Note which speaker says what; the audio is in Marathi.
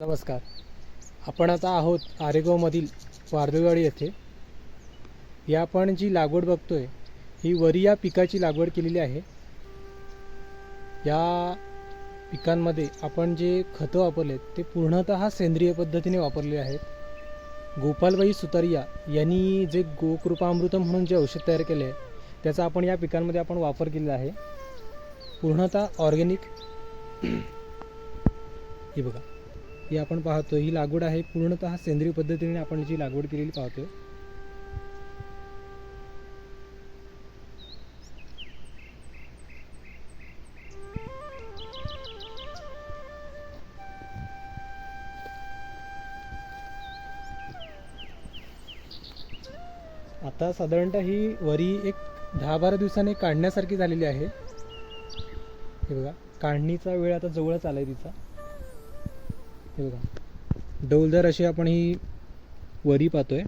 Speaker 1: नमस्कार. आपण आता आहोत आरेगावमधील वारदेवाडी येथे. या आपण जी लागवड बघतोय ही वरी या पिकाची लागवड केलेली आहे. या पिकांमध्ये आपण जे खतं वापरलेत ते पूर्णतः सेंद्रिय पद्धतीने वापरले आहेत. गोपालबाई सुतारिया यांनी जे गोकृपामृतम म्हणून जे औषध तयार केले आहे त्याचा आपण या पिकांमध्ये आपण वापर केलेला आहे. पूर्णतः ऑर्गॅनिक. हे बघा. ही आपण पाहतो. ही लागवड आहे पूर्णतः सेंद्रिय पद्धतीने आपण जी लागवड केलेली पाहतो आता साधारणतः ही वरी एक दहा बारा दिवसांनी काढण्यासारखी झालेली आहे. हे बघा काढणीचा वेळ आता जवळच आलाय तिचा. हे बघा. डौलदार अशी आपण ही वरी पाहतोय.